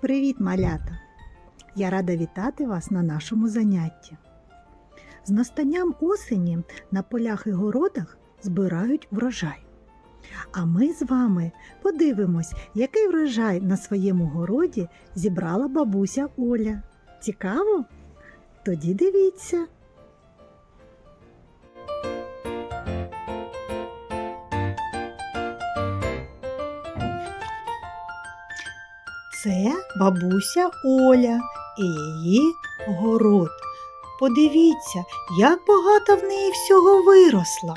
Привіт, малята! Я рада вітати вас на нашому занятті. З настанням осені на полях і городах збирають врожай. А ми з вами подивимось, який врожай на своєму городі зібрала бабуся Оля. Цікаво? Тоді дивіться. Це бабуся Оля і її город. Подивіться, як багато в неї всього виросло.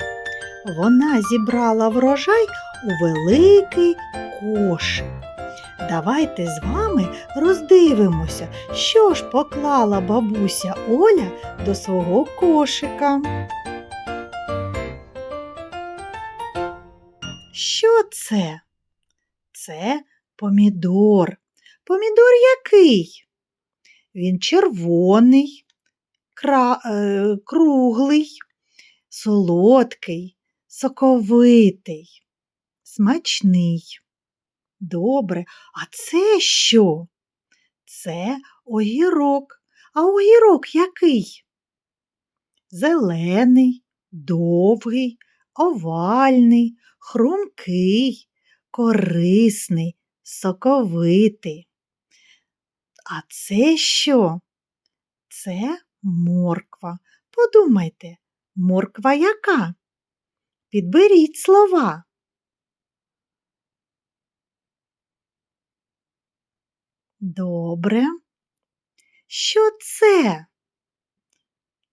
Вона зібрала врожай у великий кошик. Давайте з вами роздивимося, що ж поклала бабуся Оля до свого кошика. Що це? Це помідор. Помідор який? Він червоний, кра... е, круглий, солодкий, соковитий, смачний. Добре, а це що? Це огірок. А огірок який? Зелений, довгий, овальний, хрумкий, корисний, соковитий. А це що? Це морква. Подумайте, морква яка? Підберіть слова. Добре. Що це?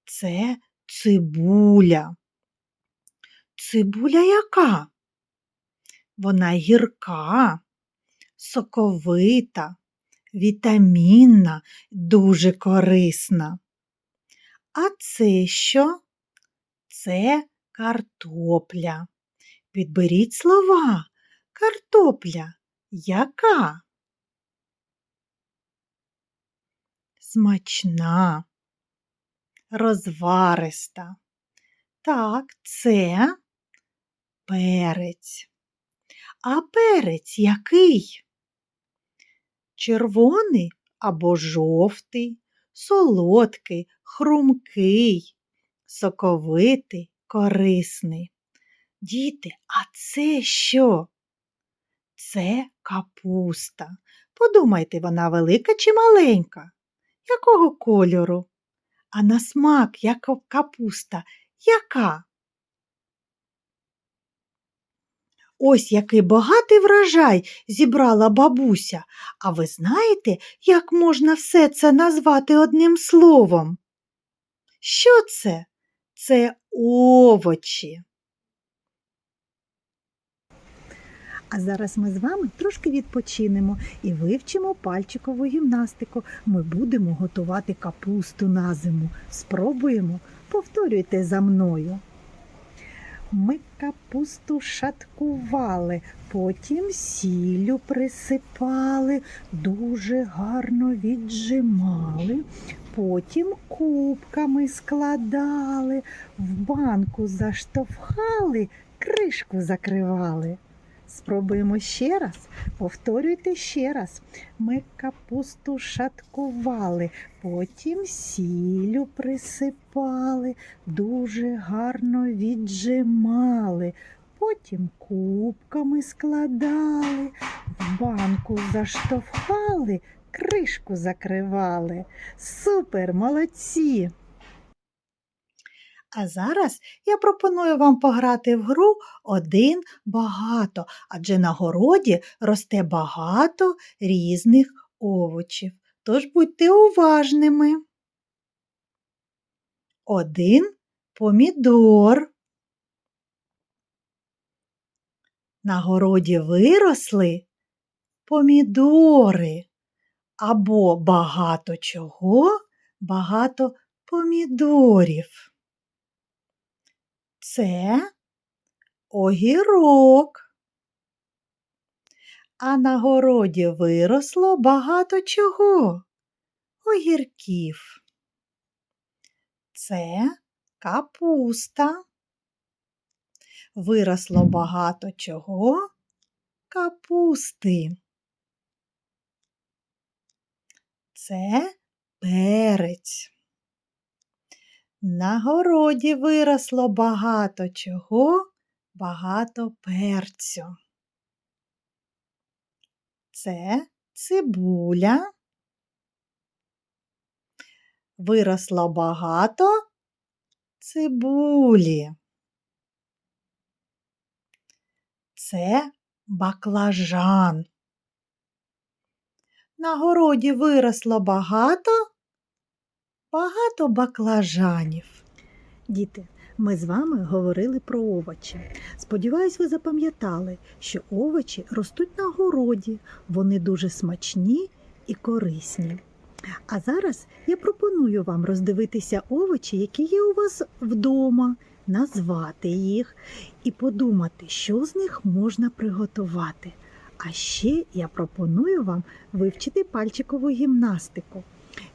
Це цибуля. Цибуля яка? Вона гірка, соковита, вітамінна, дуже корисна. А це що? Це картопля. Підберіть слова. Картопля яка? Смачна, розвариста. Так, це перець. А перець який? Червоний або жовтий, солодкий, хрумкий, соковитий, корисний. Діти, а це що? Це капуста. Подумайте, вона велика чи маленька? Якого кольору? А на смак, як капуста, яка? Ось який багатий врожай зібрала бабуся. А ви знаєте, як можна все це назвати одним словом? Що це? Це овочі. А зараз ми з вами трошки відпочинемо і вивчимо пальчикову гімнастику. Ми будемо готувати капусту на зиму. Спробуємо. Повторюйте за мною. Ми капусту шаткували, потім сіллю присипали, дуже гарно віджимали, потім кубками складали, в банку заштовхали, кришку закривали. Спробуємо ще раз. Повторюйте ще раз. Ми капусту шаткували, потім сіллю присипали, дуже гарно віджимали, потім кубками складали, в банку заштовхали, кришку закривали. Супер, молодці! А зараз я пропоную вам пограти в гру один багато, адже на городі росте багато різних овочів. Тож будьте уважними. Один помідор. На городі виросли помідори. Або багато чого, багато помідорів. Це огірок. А на городі виросло багато чого. Огірків. Це капуста. Виросло багато чого. Капусти. Це перець. На городі виросло багато чого, багато перцю. Це цибуля. Виросло багато цибулі. Це баклажан. На городі виросло багато, багато баклажанів. Діти, ми з вами говорили про овочі. Сподіваюсь, ви запам'ятали, що овочі ростуть на городі, вони дуже смачні і корисні. А зараз я пропоную вам роздивитися овочі, які є у вас вдома, назвати їх і подумати, що з них можна приготувати. А ще я пропоную вам вивчити пальчикову гімнастику.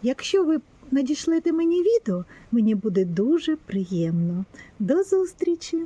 Якщо ви надішлете мені відео, мені буде дуже приємно. До зустрічі!